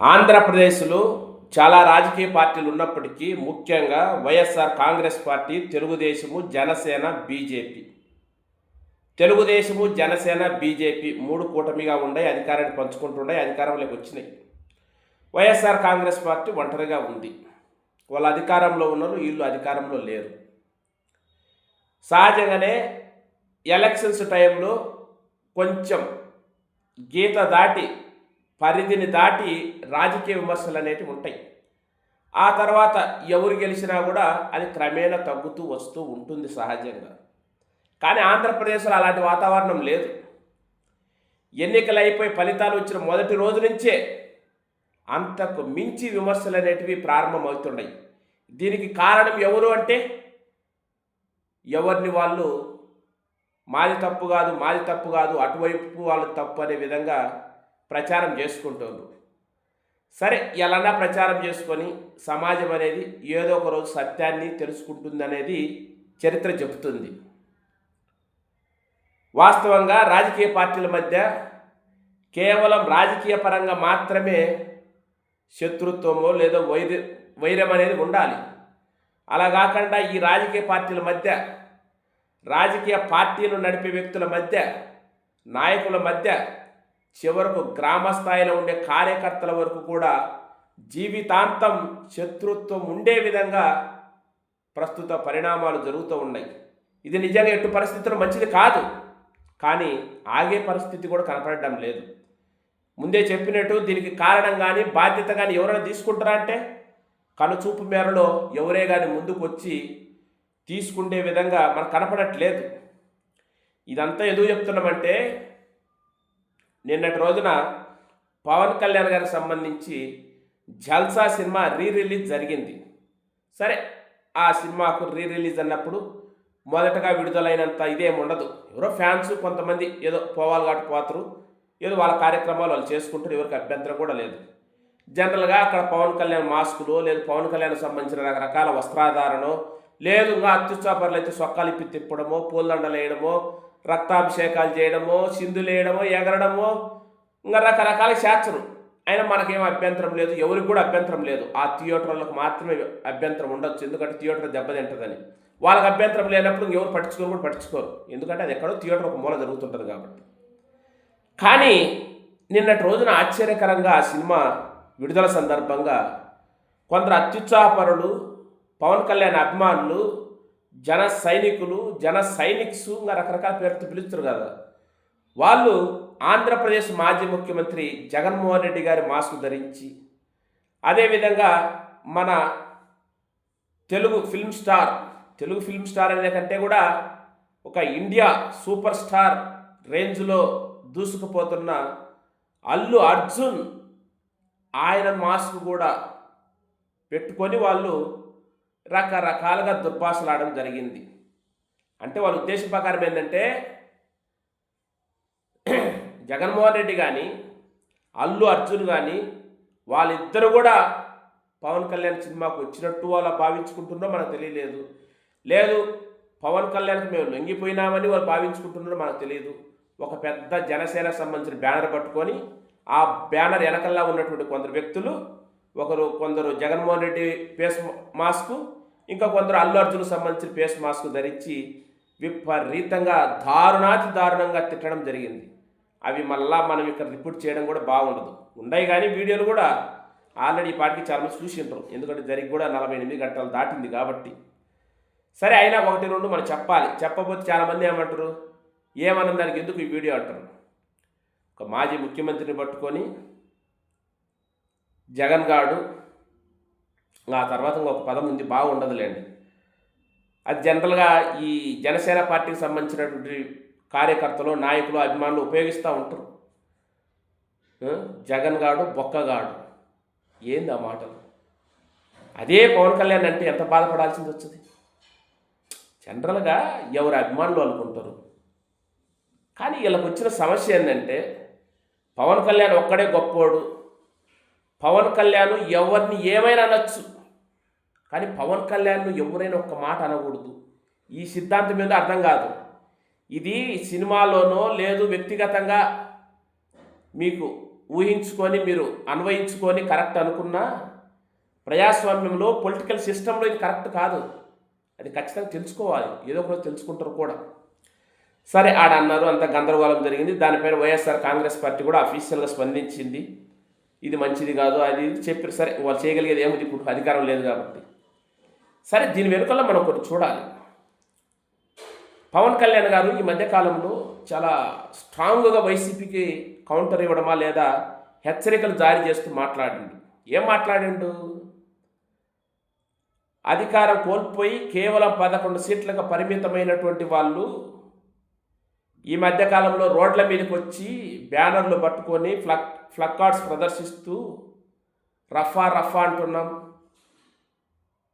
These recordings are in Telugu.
ఆంధ్రప్రదేశ్లో చాలా రాజకీయ పార్టీలు ఉన్నప్పటికీ ముఖ్యంగా YSR Congress party Telugu Desam Janasena BJP. Telugu Desam Janasena BJP మూడు కూటమిగా ఉన్నాయి అధికారాన్ని పంచుకుంటున్నాయి అధికారంలోకి వచ్చినాయి. వైఎస్ఆర్ కాంగ్రెస్ పార్టీ ఒంటరిగా ఉంది. వాళ్ళ అధికారంలో ఉన్నారు వీళ్ళు అధికారంలో లేరు. సహజంగానే ఎలక్షన్స్ టైంలో కొంచెం గీత దాటి పరిధిని దాటి రాజకీయ విమర్శలు అనేటివి ఉంటాయి. ఆ తర్వాత ఎవరు గెలిచినా కూడా అది క్రమేణా తగ్గుతూ వస్తూ ఉంటుంది సహజంగా. కానీ ఆంధ్రప్రదేశ్లో అలాంటి వాతావరణం లేదు. ఎన్నికలు అయిపోయి ఫలితాలు వచ్చిన మొదటి రోజు నుంచే అంతకు మించి విమర్శలు అనేటివి ప్రారంభమవుతున్నాయి. దీనికి కారణం ఎవరు అంటే ఎవరిని వాళ్ళు మాది తప్పు కాదు మాది తప్పు కాదు అటువైపు వాళ్ళు తప్పు అనే విధంగా ప్రచారం చేసుకుంటున్నారు సరే ఎలానా ప్రచారం చేసుకొని సమాజం అనేది ఏదో ఒక రోజు సత్యాన్ని తెలుసుకుంటుంది అనేది చరిత్ర చెబుతుంది. వాస్తవంగా రాజకీయ పార్టీల మధ్య కేవలం రాజకీయ పరంగా మాత్రమే శత్రుత్వమో లేదో వైర వైరం అనేది ఉండాలి. అలా కాకుండా ఈ రాజకీయ పార్టీల మధ్య రాజకీయ పార్టీలు నడిపే వ్యక్తుల మధ్య నాయకుల మధ్య చివరకు గ్రామ స్థాయిలో ఉండే కార్యకర్తల వరకు కూడా జీవితాంతం శత్రుత్వం ఉండే విధంగా ప్రస్తుత పరిణామాలు జరుగుతూ ఉన్నాయి. ఇది నిజంగా ఎటు పరిస్థితులు మంచిది కాదు. కానీ ఆగే పరిస్థితి కూడా కనపడడం లేదు. ముందే చెప్పినట్టు దీనికి కారణం కానీ బాధ్యత కానీ ఎవరైనా తీసుకుంటారా అంటే కనుచూపు మేరలో ఎవరే కానీ ముందుకు వచ్చి తీసుకుండే విధంగా మనకు కనపడట్లేదు. ఇదంతా ఎందుకు చెప్తున్నామంటే నిన్నటి రోజున పవన్ కళ్యాణ్ గారికి సంబంధించి జల్సా సినిమా రీ రిలీజ్ జరిగింది. సరే ఆ సినిమాకు రీ రిలీజ్ అన్నప్పుడు మొదటగా విడుదలైనంత ఇదేం ఉండదు. ఎవరో ఫ్యాన్స్ కొంతమంది ఏదో పోవాలి కాబట్టి పోతారు. ఏదో వాళ్ళ కార్యక్రమాలు వాళ్ళు చేసుకుంటారు. ఎవరికి అభ్యంతరం కూడా లేదు. జనరల్గా అక్కడ పవన్ కళ్యాణ్ మాస్కులు లేదు పవన్ కళ్యాణ్ సంబంధించిన రకరకాల వస్త్రాధారణో లేదు ఇంకా అత్యుత్సాపరులు అయితే సొక్కాలు ఇప్పి తిప్పడమో పూలదండలు వేయడమో రక్తాభిషేకాలు చేయడమో సింధులేయడమో ఎగరడమో ఇంకా రకరకాల శాస్త్రం. అయినా మనకేం అభ్యంతరం లేదు ఎవరికి కూడా అభ్యంతరం లేదు. ఆ థియేటర్లకు మాత్రమే అభ్యంతరం ఉండొచ్చు. ఎందుకంటే థియేటర్ దెబ్బతింటుందని. వాళ్ళకి అభ్యంతరం లేనప్పుడు ఎవరు పట్టించుకోరు కూడా పట్టించుకోరు. ఎందుకంటే అది ఎక్కడో థియేటర్ ఒక మూల జరుగుతుంటుంది కాబట్టి. కానీ నిన్నటి రోజున ఆశ్చర్యకరంగా ఆ సినిమా విడుదల సందర్భంగా కొందరు అత్యుత్సాహపరులు పవన్ కళ్యాణ్ అభిమానులు జన సైనికులు జన సైనిక్స్ ఇంకా రకరకాల పేరుతో పిలుస్తారు కదా. వాళ్ళు ఆంధ్రప్రదేశ్ మాజీ ముఖ్యమంత్రి జగన్మోహన్ రెడ్డి గారి మాస్క్ ధరించి అదేవిధంగా మన Telugu film star Telugu film star అనే కంటే కూడా ఒక ఇండియా సూపర్ స్టార్ రేంజ్లో దూసుకుపోతున్న అల్లు అర్జున్ ఆయన మాస్క్ కూడా పెట్టుకొని వాళ్ళు రకరకాలుగా దుర్భాషలాడడం జరిగింది. అంటే వాళ్ళ ఉద్దేశం ప్రకారం ఏంటంటే జగన్మోహన్ రెడ్డి కానీ అల్లు అర్జున్ కానీ వాళ్ళిద్దరు కూడా పవన్ కళ్యాణ్ సినిమాకు వచ్చినట్టు వాళ్ళు భావించుకుంటున్నారో మనకు తెలియలేదు. లేదు పవన్ కళ్యాణ్కి మేము లొంగిపోయినామని వాళ్ళు భావించుకుంటున్నారో మనకు తెలియదు. ఒక పెద్ద జనసేన సంబంధించిన బ్యానర్ పట్టుకొని ఆ బ్యానర్ వెనకల్లా ఉన్నటువంటి కొందరు వ్యక్తులు ఒకరు కొందరు జగన్మోహన్ రెడ్డి ఫేస్ మాస్క్ ఇంకా కొందరు అల్లు అర్జున్ సంబంధించిన ఫేస్ మాస్క్ ధరించి విపరీతంగా దారుణాతి దారుణంగా తిట్టడం జరిగింది. అవి మళ్ళా మనం ఇక్కడ రిపోర్ట్ చేయడం కూడా బాగుండదు. ఉన్నాయి కానీ వీడియోలు కూడా ఆల్రెడీ ఈ పాటికి చాలా మంది చూసి ఎందుకంటే జరిగి కూడా నలభై ఎనిమిది గంటలు దాటింది కాబట్టి. సరే అయినా ఒకటి రెండు మనం చెప్పాలి. చెప్పకపోతే చాలామంది ఏమంటారు? ఏమన్న దానికి ఎందుకు ఈ వీడియో అంటారు? ఒక మాజీ ముఖ్యమంత్రిని పట్టుకొని జగన్ గాడు ఆ తర్వాత ఇంకొక పదం ఉంది బాగుండదులేండి. అది జనరల్గా ఈ జనసేన పార్టీకి సంబంధించినటువంటి కార్యకర్తలు నాయకులు అభిమానులు ఉపయోగిస్తూ ఉంటారు. జగన్ గాడు బొక్కగాడు ఏంది ఆ మాటలు? అదే పవన్ కళ్యాణ్ అంటే ఎంత బాధపడాల్సింది వచ్చింది? జనరల్గా ఎవరు అభిమానులు అనుకుంటారు? కానీ వీళ్ళకి వచ్చిన సమస్య ఏంటంటే పవన్ కళ్యాణ్ ఒక్కడే గొప్పోడు పవన్ కళ్యాణ్ ఎవరిని ఏమైనా అనొచ్చు. కానీ పవన్ కళ్యాణ్ ఎవరైనా ఒక్క మాట అనకూడదు. ఈ సిద్ధాంతం మీద అర్థం కాదు. ఇది సినిమాలోనో లేదు వ్యక్తిగతంగా మీకు ఊహించుకొని మీరు అన్వయించుకొని కరెక్ట్ అనుకున్నా ప్రజాస్వామ్యంలో పొలిటికల్ సిస్టంలో ఇది కరెక్ట్ కాదు. అది ఖచ్చితంగా తెలుసుకోవాలి. ఏదో ఒకరోజు తెలుసుకుంటారు కూడా. సరే ఆడ అన్నారు అంత గందరగోళం జరిగింది. దానిపైన వైఎస్ఆర్ కాంగ్రెస్ పార్టీ కూడా అఫీషియల్గా స్పందించింది. ఇది మంచిది కాదు అది ఇది చెప్పారు సరే వాళ్ళు చేయగలిగేది ఏముంది? ఇప్పుడు అధికారం లేదు కాబట్టి. సరే దీని వెనుకల్లో మనం ఒకటి చూడాలి. పవన్ కళ్యాణ్ గారు ఈ మధ్యకాలంలో చాలా స్ట్రాంగ్గా వైసీపీకి కౌంటర్ ఇవ్వడమా లేదా హెచ్చరికలు జారీ చేస్తూ మాట్లాడిండు. ఏం మాట్లాడిండు? అధికారం కోల్పోయి కేవలం పదకొండు సీట్లకు పరిమితమైనటువంటి వాళ్ళు ఈ మధ్యకాలంలో రోడ్ల మీదకి వచ్చి బ్యానర్లు పట్టుకొని ఫ్లక్ ఫ్లక్కార్డ్స్ ప్రదర్శిస్తూ రఫా రఫా అంటున్నాం.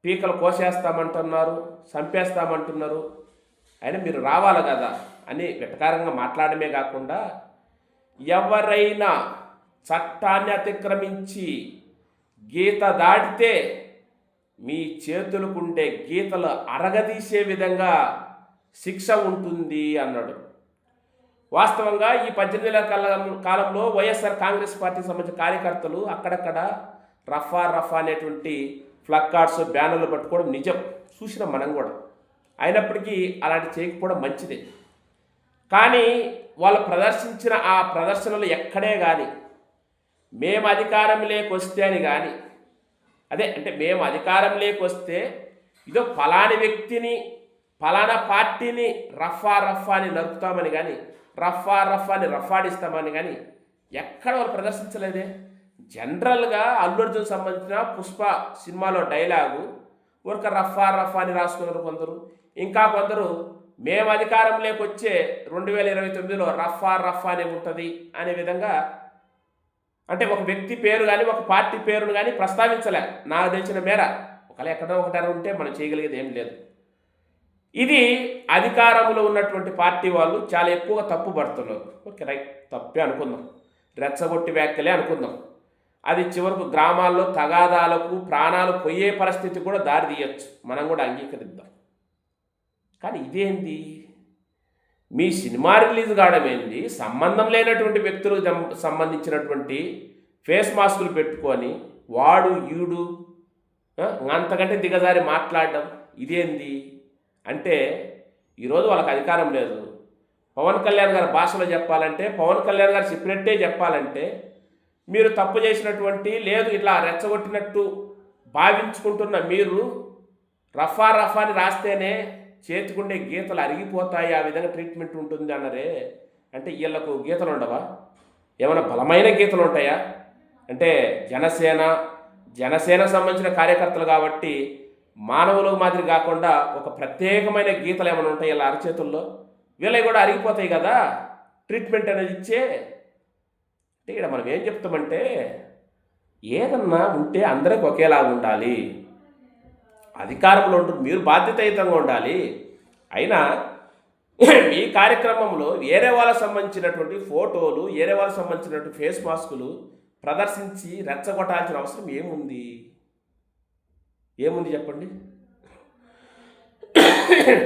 పీకలు కోసేస్తామంటున్నారు చంపేస్తామంటున్నారు. అయినా మీరు రావాలి కదా అని వెటకారంగా మాట్లాడమే కాకుండా ఎవరైనా చట్టాన్ని అతిక్రమించి గీత దాటితే మీ చేతులకుండే గీతలు అరగదీసే విధంగా శిక్ష ఉంటుంది అన్నాడు. వాస్తవంగా ఈ పద్దెనిమిది నెలల కాలం కాలంలో వైఎస్ఆర్ కాంగ్రెస్ పార్టీకి సంబంధించిన కార్యకర్తలు అక్కడక్కడ రఫా రఫా అనేటువంటి ఫ్లక్కార్డ్స్ బ్యానర్లు పట్టుకోవడం నిజం. చూసిన మనం కూడా. అయినప్పటికీ అలాంటి చేయకపోవడం మంచిదే. కానీ వాళ్ళు ప్రదర్శించిన ఆ ప్రదర్శనలు ఎక్కడే కానీ మేము అధికారం లేకొస్తే అని కానీ అదే అంటే మేము అధికారం లేకొస్తే ఇదో ఫలాని వ్యక్తిని ఫలానా పార్టీని రఫా రఫా అని నరుకుతామని కానీ రఫా రఫా అని రఫాడిస్తామని కానీ ఎక్కడ వాళ్ళు ప్రదర్శించలేదే. జనరల్గా అల్లు అర్జున్ సంబంధించిన పుష్ప సినిమాలో డైలాగు ఒక రఫా రఫా అని రాసుకున్నారు కొందరు. ఇంకా కొందరు మేము అధికారం లేకొచ్చే రెండు వేల ఇరవై తొమ్మిదిలో రఫా రఫా అని ఉంటుంది అనే విధంగా అంటే ఒక వ్యక్తి పేరు కానీ ఒక పార్టీ పేరును కానీ ప్రస్తావించలే. నాకు తెలిసిన మేర ఒకవేళ ఎక్కడో ఒకటారా ఉంటే మనం చేయగలిగేది ఏం లేదు. ఇది అధికారంలో ఉన్నటువంటి పార్టీ వాళ్ళు చాలా ఎక్కువగా తప్పు పడుతున్నారు. Okay right. తప్పే అనుకుందాం. రెచ్చగొట్టి వ్యాఖ్యలే అనుకుందాం. అది చివరకు గ్రామాల్లో తగాదాలకు ప్రాణాలు పోయే పరిస్థితి కూడా దారి తీయచ్చు. మనం కూడా అంగీకరిద్దాం. కానీ ఇదేంది? మీ సినిమా రిలీజ్ కావడం ఏంది? సంబంధం లేనటువంటి వ్యక్తులకు సంబంధించినటువంటి ఫేస్ మాస్కులు పెట్టుకొని వాడు ఈడు అంతకంటే దిగజారి మాట్లాడడం ఇదేంది? అంటే ఈరోజు వాళ్ళకి అధికారం లేదు. పవన్ కళ్యాణ్ గారి భాషలో చెప్పాలంటే పవన్ కళ్యాణ్ గారు చెప్పినట్టే చెప్పాలంటే మీరు తప్పు చేసినటువంటి లేదు ఇట్లా రెచ్చగొట్టినట్టు భావించుకుంటున్న మీరు రఫా రఫా అని రాస్తేనే చేతికుండే గీతలు అరిగిపోతాయి ఆ విధంగా ట్రీట్మెంట్ ఉంటుంది అన్నరే. అంటే వీళ్ళకు గీతలు ఉండవా? ఏమైనా బలమైన గీతలు ఉంటాయా? అంటే జనసేన జనసేన సంబంధించిన కార్యకర్తలు కాబట్టి మానవులు మాదిరి కాకుండా ఒక ప్రత్యేకమైన గీతలు ఏమైనా ఉంటాయి ఇలా అరచేతుల్లో? వీళ్ళవి కూడా అరిగిపోతాయి కదా? ట్రీట్మెంట్ అనేది ఇచ్చే? అంటే ఇక్కడ మనం ఏం చెప్తామంటే ఏదన్నా ఉంటే అందరికి ఒకేలాగా ఉండాలి. అధికారంలో ఉంటుంది మీరు బాధ్యతాయుతంగా ఉండాలి. అయినా మీ కార్యక్రమంలో వేరే వాళ్ళకి సంబంధించినటువంటి ఫోటోలు వేరే వాళ్ళకి సంబంధించినటువంటి ఫేస్ మాస్కులు ప్రదర్శించి రెచ్చగొట్టాల్సిన అవసరం ఏముంది? ఏముంది చెప్పండి?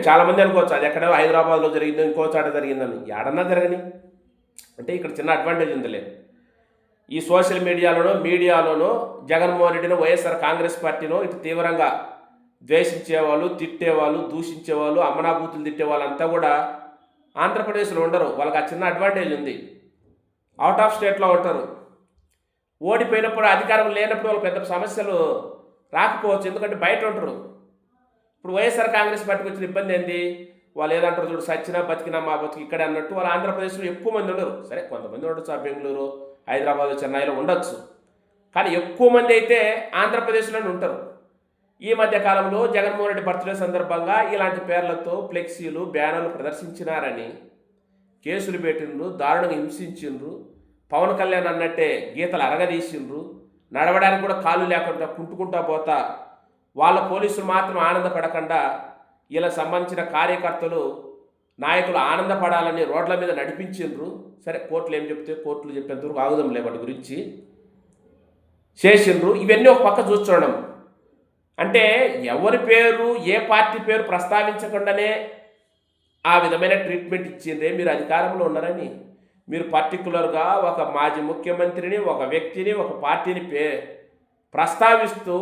చాలామంది అనుకోవచ్చు అది ఎక్కడో హైదరాబాద్లో జరిగిందో ఇంకో చాట జరిగిందని. ఎక్కడన్నా జరగని. అంటే ఇక్కడ చిన్న అడ్వాంటేజ్ ఉందిలే. ఈ సోషల్ మీడియాలోనో మీడియాలోనో జగన్మోహన్ రెడ్డినో వైఎస్ఆర్ కాంగ్రెస్ పార్టీనో ఇటు తీవ్రంగా ద్వేషించేవాళ్ళు తిట్టేవాళ్ళు దూషించేవాళ్ళు అమ్మనాభూతులు తిట్టేవాళ్ళు అంతా కూడా ఆంధ్రప్రదేశ్లో ఉండరు. వాళ్ళకి ఆ చిన్న అడ్వాంటేజ్ ఉంది. అవుట్ ఆఫ్ స్టేట్లో ఉంటారు. ఓడిపోయినప్పుడు అధికారం లేనప్పుడు వాళ్ళు పెద్ద సమస్యలు రాకపోవచ్చు. ఎందుకంటే బయట ఉంటారు. ఇప్పుడు వైఎస్ఆర్ కాంగ్రెస్ పార్టీకి వచ్చిన ఇబ్బంది ఏంది? వాళ్ళు ఏదంటారు చూడు సచ్చినా బతికినా మా బతికి ఇక్కడే అన్నట్టు వాళ్ళు ఆంధ్రప్రదేశ్లో ఎక్కువ మంది ఉండరు. సరే కొంతమంది ఉండొచ్చు ఆ బెంగళూరు హైదరాబాద్ చెన్నైలో ఉండొచ్చు. కానీ ఎక్కువ మంది అయితే ఆంధ్రప్రదేశ్లోనే ఉంటారు. ఈ మధ్య కాలంలో జగన్మోహన్ రెడ్డి బర్త్డే సందర్భంగా ఇలాంటి పేర్లతో ఫ్లెక్సీలు బ్యానర్లు ప్రదర్శించినారని కేసులు పెట్టిండ్రు దారుణంగా హింసించిండ్రు పవన్ కళ్యాణ్ అన్నట్టే గీతలు అరగదీసిండ్రు. నడవడానికి కూడా కాళ్ళు లేకుండా కుంటుకుంటా పోతా. వాళ్ళ పోలీసులు మాత్రం ఆనందపడకుండా ఇలా సంబంధించిన కార్యకర్తలు నాయకులు ఆనందపడాలని రోడ్ల మీద నడిపించిండ్రు. సరే కోర్టులు ఏం చెప్తే కోర్టులు చెప్పేంతవరకు ఆగుదాంలే వాటి గురించి చేసిండ్రు. ఇవన్నీ ఒక పక్క చూస్తుండడం అంటే ఎవరి పేరు ఏ పార్టీ పేరు ప్రస్తావించకుండానే ఆ విధమైన ట్రీట్మెంట్ ఇచ్చిండ్రే. మీరు అధికారంలో ఉన్నారని. మీరు పర్టికులర్గా ఒక మాజీ ముఖ్యమంత్రిని ఒక వ్యక్తిని ఒక పార్టీని పే ప్రస్తావిస్తూ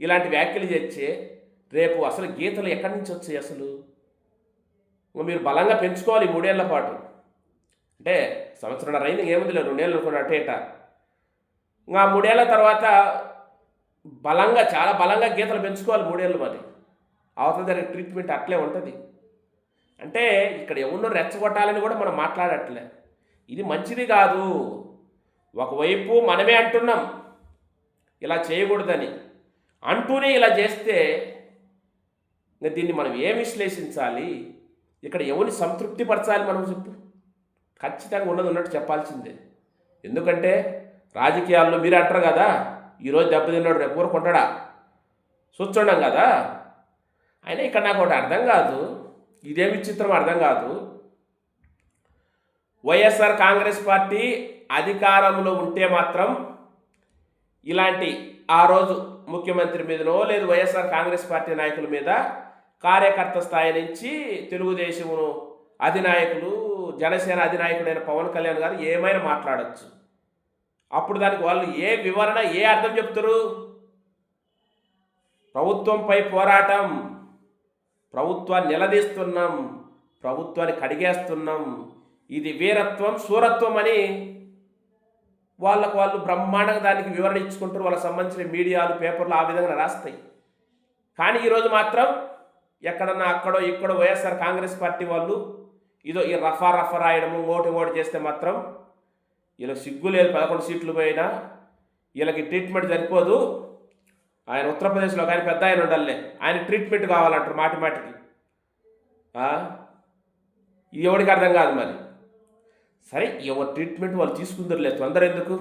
ఇలాంటి వ్యాఖ్యలు తెచ్చి రేపు అసలు గీతలు ఎక్కడి నుంచి వచ్చాయి అసలు? మీరు బలంగా పెంచుకోవాలి మూడేళ్ళ పాటు. అంటే సంవత్సరం రైంది ఏముంది లేదు రెండేళ్ళు అనుకున్నా అటేట ఇంకా మూడేళ్ళ తర్వాత బలంగా చాలా బలంగా గీతలు పెంచుకోవాలి మూడేళ్ళు మరి. అవతల జరిగే ట్రీట్మెంట్ అట్లే ఉంటుంది. అంటే ఇక్కడ ఎవరినో రెచ్చగొట్టాలని కూడా మనం మాట్లాడట్లే. ఇది మంచిది కాదు. ఒకవైపు మనమే అంటున్నాం ఇలా చేయకూడదని. అంటూనే ఇలా చేస్తే దీన్ని మనం ఏం విశ్లేషించాలి? ఇక్కడ ఎవరిని సంతృప్తిపరచాలి మనం చెప్పు. ఖచ్చితంగా ఉన్నది ఉన్నట్టు చెప్పాల్సిందే. ఎందుకంటే రాజకీయాల్లో మీరు అంటారు కదా ఈరోజు దెబ్బతిన్నాడు రేపు ఊరు కొంటాడా? చూస్తుండం కదా. అయినా ఇక్కడ నాకు ఒకటి అర్థం కాదు. ఇదేమి విచిత్రం అర్థం కాదు. వైఎస్ఆర్ కాంగ్రెస్ పార్టీ అధికారంలో ఉంటే మాత్రం ఇలాంటి ఆ రోజు ముఖ్యమంత్రి మీదనో లేదు వైఎస్ఆర్ కాంగ్రెస్ పార్టీ నాయకుల మీద కార్యకర్త స్థాయి నుంచి తెలుగుదేశమును అధినాయకులు జనసేన అధినాయకుడైన పవన్ కళ్యాణ్ గారు ఏమైనా మాట్లాడచ్చు. అప్పుడు దానికి వాళ్ళు ఏ వివరణ ఏ అర్థం చెప్తారు? ప్రభుత్వంపై పోరాటం ప్రభుత్వాన్ని నిలదీస్తున్నాం ప్రభుత్వాన్ని కడిగేస్తున్నాం ఇది వీరత్వం సూరత్వం అని వాళ్ళకు వాళ్ళు బ్రహ్మాండంగా దానికి వివరణ ఇచ్చుకుంటారు వాళ్ళకి సంబంధించిన మీడియాలు పేపర్లు ఆ విధంగా రాస్తాయి. కానీ ఈరోజు మాత్రం ఎక్కడన్నా అక్కడో ఇక్కడో వైఎస్ఆర్ కాంగ్రెస్ పార్టీ వాళ్ళు ఇదో ఈ రఫా రఫా రాయడము ఓటు ఓటు చేస్తే మాత్రం వీళ్ళకి సిగ్గు లేదు పదకొండు సీట్లు పోయినా వీళ్ళకి ట్రీట్మెంట్ సరిపోదు. ఆయన ఉత్తరప్రదేశ్లో కానీ పెద్ద ఆయన ఉండాలే. ఆయన ట్రీట్మెంట్ కావాలంటారు మాటి మాటికి. ఇది ఎవరికి అర్థం కాదు మరి? సరే ఎవరి ట్రీట్మెంట్ వాళ్ళు తీసుకుందరులే తొందర ఎందుకు?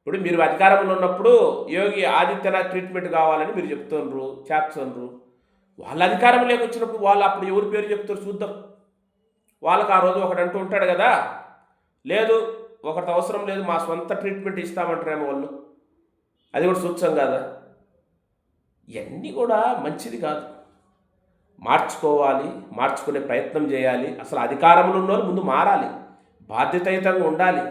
ఇప్పుడు మీరు అధికారంలో ఉన్నప్పుడు యోగి ఆదిత్యనాథ్ ట్రీట్మెంట్ కావాలని మీరు చెప్తున్నారు చేస్తున్నారు వాళ్ళ అధికారం వచ్చినప్పుడు వాళ్ళు అప్పుడు ఎవరి పేరు చెప్తారు చూద్దాం. వాళ్ళకి ఆ రోజు ఒకడు అంటూ ఉంటాడు కదా లేదు ఒకటి అవసరం లేదు మా సొంత ట్రీట్మెంట్ ఇస్తామంటారేమో వాళ్ళు. అది కూడా సూచం కదా? ఇవన్నీ కూడా మంచిది కాదు. మార్చుకోవాలి మార్చుకునే ప్రయత్నం చేయాలి. అసలు అధికారంలో ఉన్న వాళ్ళు ముందు మారాలి. బాధ్యతయుతంగా ఉండాలి.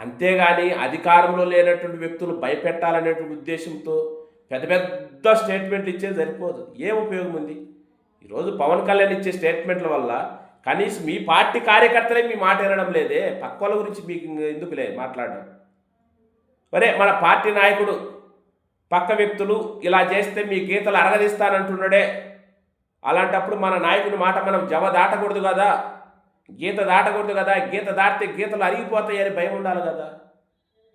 అంతేగాని అధికారంలో లేనటువంటి వ్యక్తులు భయపెట్టాలనేటువంటి ఉద్దేశంతో పెద్ద పెద్ద స్టేట్మెంట్లు ఇచ్చేది సరిపోదు. ఏం ఉపయోగం ఉంది? ఈరోజు పవన్ కళ్యాణ్ ఇచ్చే స్టేట్మెంట్ల వల్ల కనీసం మీ పార్టీ కార్యకర్తలే మీ మాట వినడం లేదే. పక్క గురించి మీకు ఎందుకులే మాట్లాడడం? మరే మన పార్టీ నాయకుడు పక్క వ్యక్తులు ఇలా చేస్తే మీ గీతలు అరగదీస్తానంటున్నాడే. అలాంటప్పుడు మన నాయకుని మాట మనం జవ దాటకూడదు కదా? గీత దాటకూడదు కదా గీత దాటితే గీతలు అరిగిపోతాయని భయం ఉండాలి కదా.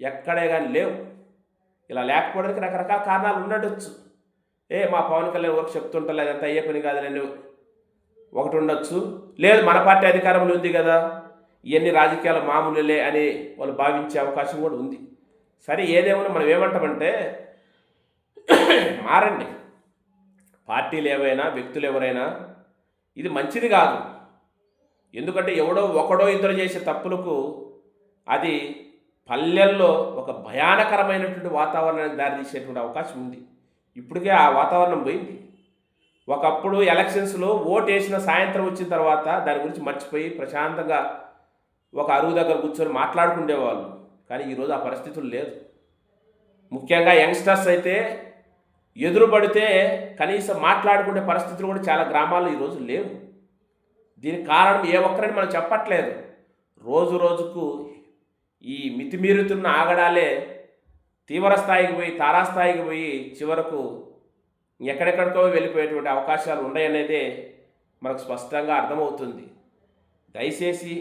ఎక్కడే కానీ లేవు. ఇలా లేకపోవడానికి రకరకాల కారణాలు ఉండొచ్చు. ఏ మా పవన్ కళ్యాణ్ వర్క్ చెప్తుంటలేదు అదంతా అయ్యే పని కాదు నేను ఒకటి ఉండొచ్చు. లేదు మన పార్టీ అధికారంలో ఉంది కదా. ఇవన్నీ రాజకీయాలు మామూలులే అని వాళ్ళు భావించే అవకాశం కూడా ఉంది. సరే ఏదేమన్నా మనం ఏమంటామంటే మారండి. పార్టీలు ఏవైనా వ్యక్తులు ఎవరైనా ఇది మంచిది కాదు. ఎందుకంటే ఎవడో ఒకడో ఇద్దరు చేసే తప్పులకు అది పల్లెల్లో ఒక భయానకరమైనటువంటి వాతావరణానికి దారితీసేటువంటి అవకాశం ఉంది. ఇప్పటికే ఆ వాతావరణం పోయింది. ఒకప్పుడు ఎలక్షన్స్లో ఓటు వేసిన సాయంత్రం వచ్చిన తర్వాత దాని గురించి మర్చిపోయి ప్రశాంతంగా ఒక అరువు దగ్గర కూర్చొని మాట్లాడుకునేవాళ్ళు కానీ ఈరోజు ఆ పరిస్థితులు లేదు. ముఖ్యంగా యంగ్స్టర్స్ అయితే ఎదురుపడితే కనీసం మాట్లాడుకునే పరిస్థితులు కూడా చాలా గ్రామాల్లో ఈరోజు లేవు. దీనికి కారణం ఏ ఒక్కరని మనం చెప్పట్లేదు. రోజు రోజుకు ఈ మితిమీరుతున్న ఆగడాలే తీవ్ర స్థాయికి పోయి తారాస్థాయికి పోయి చివరకు ఎక్కడెక్కడికో వెళ్ళిపోయేటువంటి అవకాశాలు ఉన్నాయనేదే మనకు స్పష్టంగా అర్థమవుతుంది. దయచేసి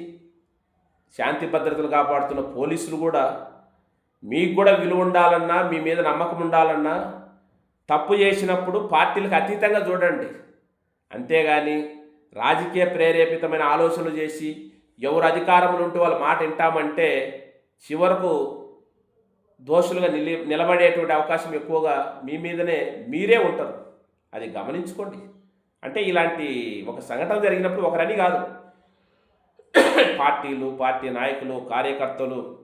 శాంతి భద్రతలు కాపాడుతున్న పోలీసులు కూడా మీకు కూడా విలువ ఉండాలన్నా మీ మీద నమ్మకం ఉండాలన్నా తప్పు చేసినప్పుడు పార్టీలకు అతీతంగా చూడండి. అంతేగాని రాజకీయ ప్రేరేపితమైన ఆలోచనలు చేసి ఎవరు అధికారంలో ఉంటే వాళ్ళ మాట వింటామంటే చివరకు దోషులుగా నిలి నిలబడేటువంటి అవకాశం ఎక్కువగా మీ మీదనే మీరే ఉంటారు. అది గమనించుకోండి. అంటే ఇలాంటి ఒక సంఘటన జరిగినప్పుడు ఒకరని కాదు. పార్టీలు పార్టీ నాయకులు కార్యకర్తలు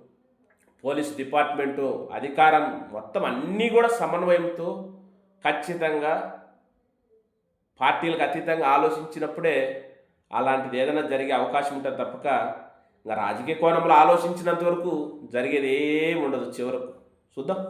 పోలీస్ డిపార్ట్మెంటు అధికారం మొత్తం అన్నీ కూడా సమన్వయంతో ఖచ్చితంగా పార్టీలకు అతీతంగా ఆలోచించినప్పుడే అలాంటిది ఏదైనా జరిగే అవకాశం ఉంటుంది తప్పక ఇంకా రాజకీయ కోణంలో ఆలోచించినంత వరకు జరిగేది ఏమి ఉండదు చివరకు. చూద్దాం.